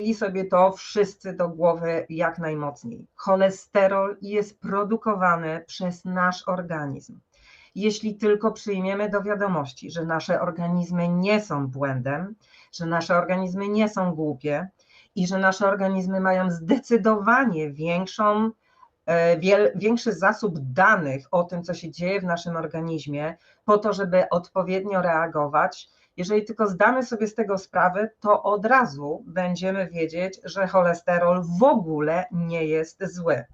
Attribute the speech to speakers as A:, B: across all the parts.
A: mieli sobie to wszyscy do głowy jak najmocniej. Cholesterol jest produkowany przez nasz organizm. Jeśli tylko przyjmiemy do wiadomości, że nasze organizmy nie są błędem, że nasze organizmy nie są głupie i że nasze organizmy mają zdecydowanie większą, e, większy zasób danych o tym, co się dzieje w naszym organizmie, po to, żeby odpowiednio reagować, jeżeli tylko zdamy sobie z tego sprawę, to od razu będziemy wiedzieć, że cholesterol w ogóle nie jest zły.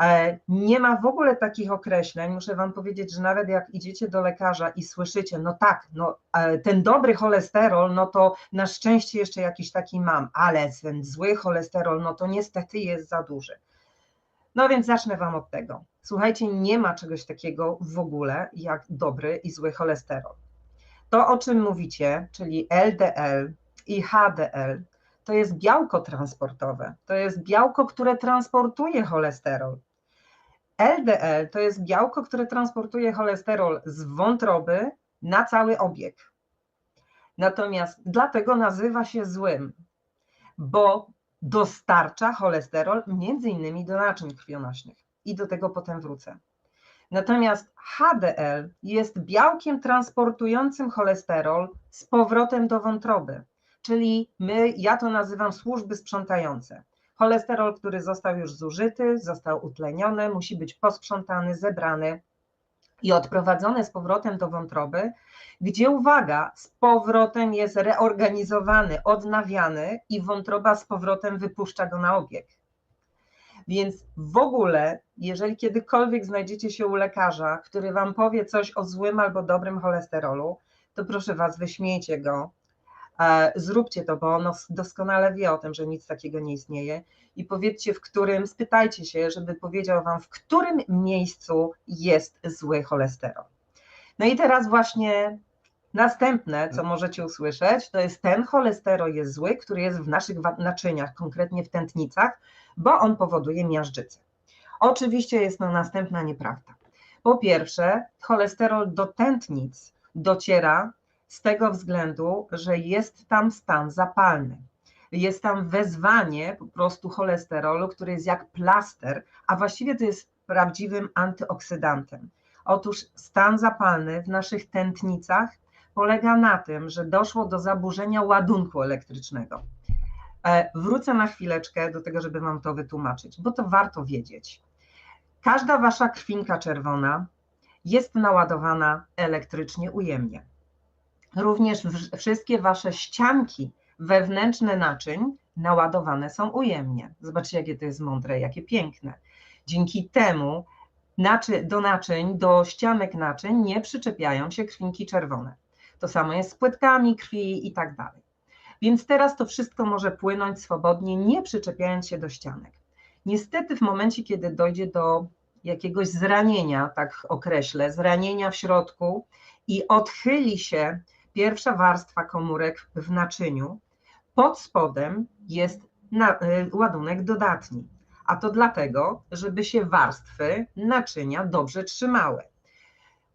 A: E, nie ma w ogóle takich określeń. Muszę Wam powiedzieć, że nawet jak idziecie do lekarza i słyszycie, no tak, no, e, ten dobry cholesterol, no to na szczęście jeszcze jakiś taki mam, ale ten zły cholesterol, no to niestety jest za duży. No więc zacznę Wam od tego. Słuchajcie, nie ma czegoś takiego w ogóle jak dobry i zły cholesterol. To, o czym mówicie, czyli LDL i HDL, to jest białko transportowe. To jest białko, które transportuje cholesterol. LDL to jest białko, które transportuje cholesterol z wątroby na cały obieg. Natomiast dlatego nazywa się złym, bo dostarcza cholesterol między innymi do naczyń krwionośnych i do tego potem wrócę. Natomiast HDL jest białkiem transportującym cholesterol z powrotem do wątroby, czyli my, ja to nazywam służby sprzątające. Cholesterol, który został już zużyty, został utleniony, musi być posprzątany, zebrany i odprowadzony z powrotem do wątroby, gdzie uwaga, z powrotem jest reorganizowany, odnawiany i wątroba z powrotem wypuszcza go na obieg. Więc w ogóle, jeżeli kiedykolwiek znajdziecie się u lekarza, który wam powie coś o złym albo dobrym cholesterolu, to proszę was, wyśmiejcie go. E, zróbcie to, bo on doskonale wie o tym, że nic takiego nie istnieje. I powiedzcie, w którym, spytajcie się, żeby powiedział wam, w którym miejscu jest zły cholesterol. No i teraz właśnie Następne, co możecie usłyszeć, to jest ten cholesterol jest zły, który jest w naszych naczyniach, konkretnie w tętnicach, bo on powoduje miażdżycę. Oczywiście jest to następna nieprawda. Po pierwsze, cholesterol do tętnic dociera z tego względu, że jest tam stan zapalny. Jest tam wezwanie po prostu cholesterolu, który jest jak plaster, a właściwie to jest prawdziwym antyoksydantem. Otóż stan zapalny w naszych tętnicach polega na tym, że doszło do zaburzenia ładunku elektrycznego. E, wrócę na chwileczkę do tego, żeby Wam to wytłumaczyć, bo to warto wiedzieć. Każda Wasza krwinka czerwona jest naładowana elektrycznie ujemnie. Również wszystkie Wasze ścianki wewnętrzne naczyń naładowane są ujemnie. Zobaczcie, jakie to jest mądre, jakie piękne. Dzięki temu do naczyń, do ścianek naczyń nie przyczepiają się krwinki czerwone. To samo jest z płytkami krwi i tak dalej. Więc teraz to wszystko może płynąć swobodnie, nie przyczepiając się do ścianek. Niestety, w momencie, kiedy dojdzie do jakiegoś zranienia, tak określę, zranienia w środku i odchyli się pierwsza warstwa komórek w naczyniu, pod spodem jest na, y, ładunek dodatni. A to dlatego, żeby się warstwy naczynia dobrze trzymały.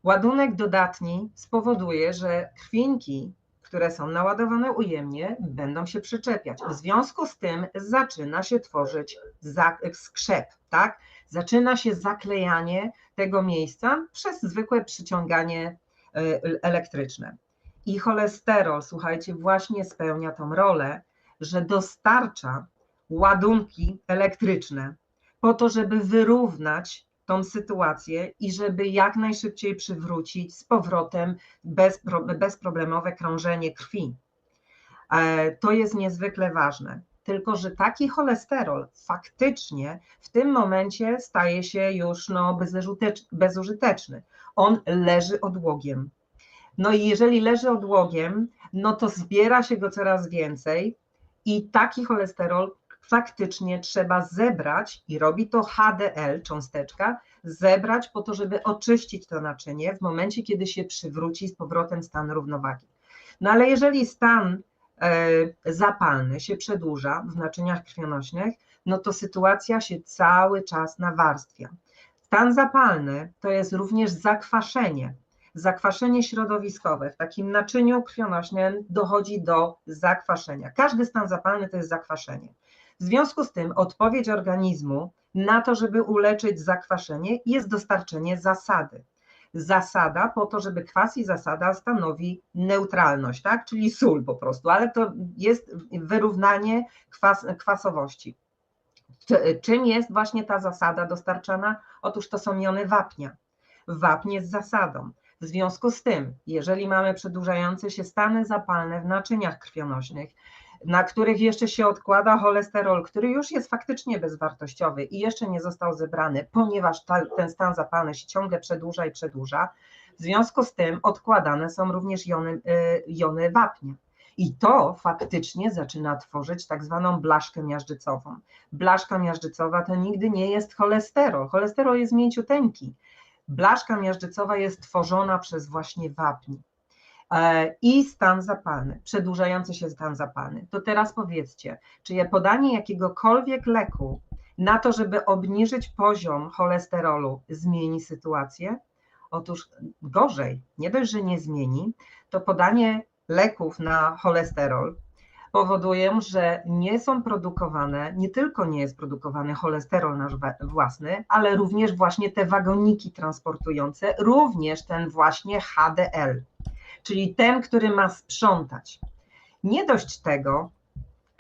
A: Ładunek dodatni spowoduje, że krwinki, które są naładowane ujemnie, będą się przyczepiać. W związku z tym zaczyna się tworzyć skrzep, tak? Zaczyna się zaklejanie tego miejsca przez zwykłe przyciąganie y, elektryczne. I cholesterol, słuchajcie, właśnie spełnia tą rolę, że dostarcza ładunki elektryczne po to, żeby wyrównać tą sytuację i żeby jak najszybciej przywrócić z powrotem bez, bezproblemowe krążenie krwi. E, to jest niezwykle ważne. Tylko, że taki cholesterol faktycznie w tym momencie staje się już no, bezużyteczny. On leży odłogiem. No i jeżeli leży odłogiem, no to zbiera się go coraz więcej i taki cholesterol faktycznie trzeba zebrać i robi to HDL, cząsteczka, zebrać po to, żeby oczyścić to naczynie w momencie, kiedy się przywróci z powrotem stan równowagi. No ale jeżeli stan e, zapalny się przedłuża w naczyniach krwionośnych, no to sytuacja się cały czas nawarstwia. Stan zapalny to jest również zakwaszenie. zakwaszenie środowiskowe w takim naczyniu krwionośnym dochodzi do zakwaszenia. Każdy stan zapalny to jest zakwaszenie. W związku z tym odpowiedź organizmu na to, żeby uleczyć zakwaszenie, jest dostarczenie zasady. Zasada po to, żeby kwas i zasada stanowi neutralność, tak? czyli sól po prostu, ale to jest wyrównanie kwas, kwasowości. Czym jest właśnie ta zasada dostarczana? Otóż to są jony wapnia. Wapń jest zasadą. W związku z tym, jeżeli mamy przedłużające się stany zapalne w naczyniach krwionośnych, na których jeszcze się odkłada cholesterol, który już jest faktycznie bezwartościowy i jeszcze nie został zebrany, ponieważ ta, ten stan zapalny się ciągle przedłuża i przedłuża, w związku z tym odkładane są również jony, y, jony wapnia. I to faktycznie zaczyna tworzyć tak zwaną blaszkę miażdżycową. Blaszka miażdżycowa to nigdy nie jest cholesterol. Cholesterol jest mięciuteńki. Blaszka miażdżycowa jest tworzona przez właśnie wapń. E, I stan zapalny, przedłużający się stan zapalny. To teraz powiedzcie, czy podanie jakiegokolwiek leku na to, żeby obniżyć poziom cholesterolu, zmieni sytuację? Otóż gorzej, nie dość, że nie zmieni, to podanie leków na cholesterol powodują, że nie są produkowane, nie tylko nie jest produkowany cholesterol nasz własny, ale również właśnie te wagoniki transportujące, również ten właśnie HDL, czyli ten, który ma sprzątać. Nie dość tego,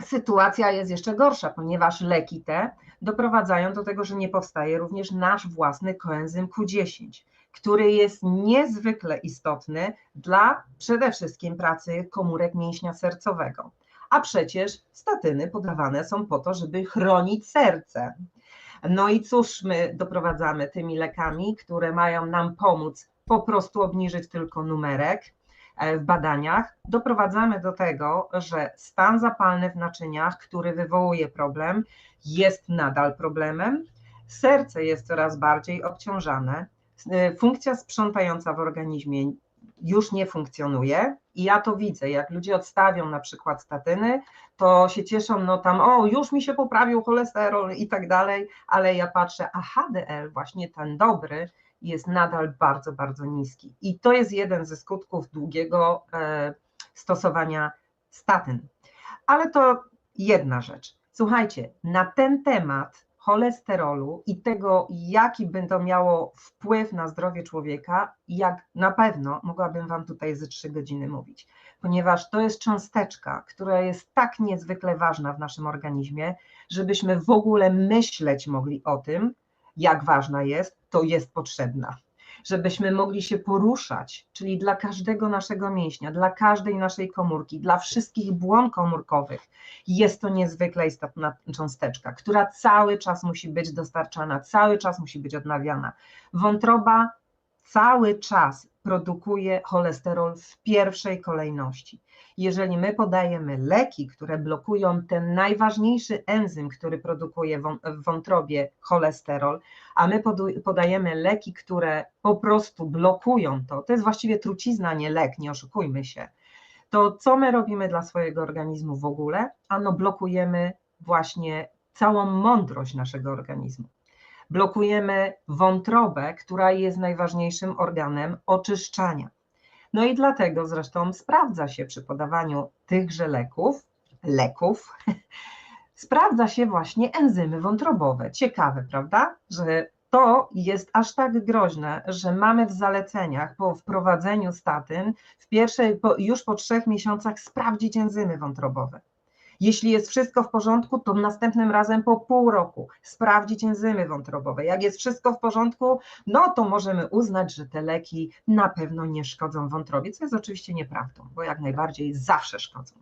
A: sytuacja jest jeszcze gorsza, ponieważ leki te doprowadzają do tego, że nie powstaje również nasz własny koenzym Q10 który jest niezwykle istotny dla przede wszystkim pracy komórek mięśnia sercowego. A przecież statyny podawane są po to, żeby chronić serce. No i cóż my doprowadzamy tymi lekami, które mają nam pomóc po prostu obniżyć tylko numerek w badaniach? Doprowadzamy do tego, że stan zapalny w naczyniach, który wywołuje problem, jest nadal problemem. Serce jest coraz bardziej obciążane, Y, funkcja sprzątająca w organizmie już nie funkcjonuje i ja to widzę, jak ludzie odstawią na przykład statyny, to się cieszą, no tam, o, już mi się poprawił cholesterol i tak dalej, ale ja patrzę, a HDL, właśnie ten dobry, jest nadal bardzo, bardzo niski. I to jest jeden ze skutków długiego e, stosowania statyn. Ale to jedna rzecz. Słuchajcie, na ten temat cholesterolu i tego, jaki to miało wpływ na zdrowie człowieka, jak na pewno mogłabym Wam tutaj ze trzy godziny mówić, ponieważ to jest cząsteczka, która jest tak niezwykle ważna w naszym organizmie, żebyśmy w ogóle myśleć mogli o tym, jak ważna jest, to jest potrzebna żebyśmy mogli się poruszać, czyli dla każdego naszego mięśnia, dla każdej naszej komórki, dla wszystkich błon komórkowych. Jest to niezwykle istotna cząsteczka, która cały czas musi być dostarczana, cały czas musi być odnawiana. Wątroba cały czas produkuje cholesterol w pierwszej kolejności. Jeżeli my podajemy leki, które blokują ten najważniejszy enzym, który produkuje w wątrobie cholesterol, a my podajemy leki, które po prostu blokują to, to jest właściwie trucizna, nie lek, nie oszukujmy się, to co my robimy dla swojego organizmu w ogóle? Ano blokujemy właśnie całą mądrość naszego organizmu blokujemy wątrobę, która jest najważniejszym organem oczyszczania. No i dlatego zresztą sprawdza się przy podawaniu tychże leków, leków, sprawdza się właśnie enzymy wątrobowe. Ciekawe, prawda? Że to jest aż tak groźne, że mamy w zaleceniach po wprowadzeniu statyn w pierwszej, już po trzech miesiącach sprawdzić enzymy wątrobowe. Jeśli jest wszystko w porządku, to następnym razem po pół roku sprawdzić enzymy wątrobowe. Jak jest wszystko w porządku, no to możemy uznać, że te leki na pewno nie szkodzą wątrobie, co jest oczywiście nieprawdą, bo jak najbardziej zawsze szkodzą.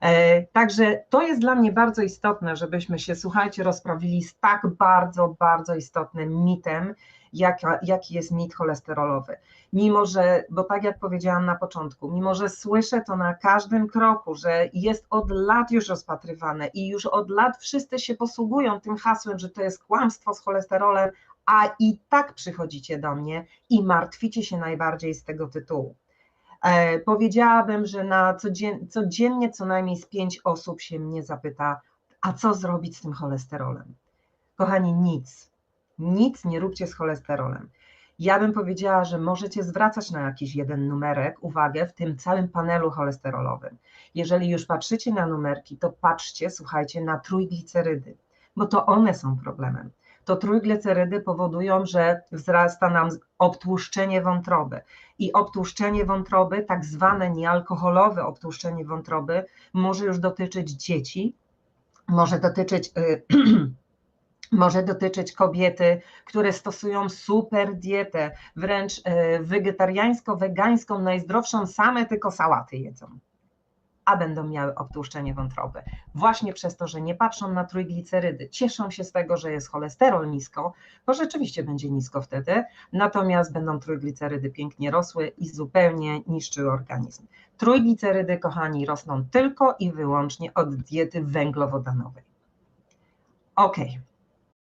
A: E, także to jest dla mnie bardzo istotne, żebyśmy się, słuchajcie, rozprawili z tak bardzo, bardzo istotnym mitem, jaka, jaki jest mit cholesterolowy. Mimo, że, bo tak jak powiedziałam na początku, mimo, że słyszę to na każdym kroku, że jest od lat już rozpatrywane i już od lat wszyscy się posługują tym hasłem, że to jest kłamstwo z cholesterolem, a i tak przychodzicie do mnie i martwicie się najbardziej z tego tytułu. E, powiedziałabym, że na codzien, codziennie co najmniej z pięć osób się mnie zapyta, a co zrobić z tym cholesterolem? Kochani, nic. Nic nie róbcie z cholesterolem. Ja bym powiedziała, że możecie zwracać na jakiś jeden numerek uwagę w tym całym panelu cholesterolowym. Jeżeli już patrzycie na numerki, to patrzcie, słuchajcie, na trójglicerydy, bo to one są problemem. To trójglicerydy powodują, że wzrasta nam obtłuszczenie wątroby. I obtłuszczenie wątroby, tak zwane niealkoholowe obtłuszczenie wątroby, może już dotyczyć dzieci, może dotyczyć. Może dotyczyć kobiety, które stosują super dietę, wręcz y, wegetariańsko-wegańską, najzdrowszą, same tylko sałaty jedzą, a będą miały obtłuszczenie wątroby. Właśnie przez to, że nie patrzą na trójglicerydy, cieszą się z tego, że jest cholesterol nisko, bo rzeczywiście będzie nisko wtedy, natomiast będą trójglicerydy pięknie rosły i zupełnie niszczyły organizm. Trójglicerydy, kochani, rosną tylko i wyłącznie od diety węglowodanowej. Ok,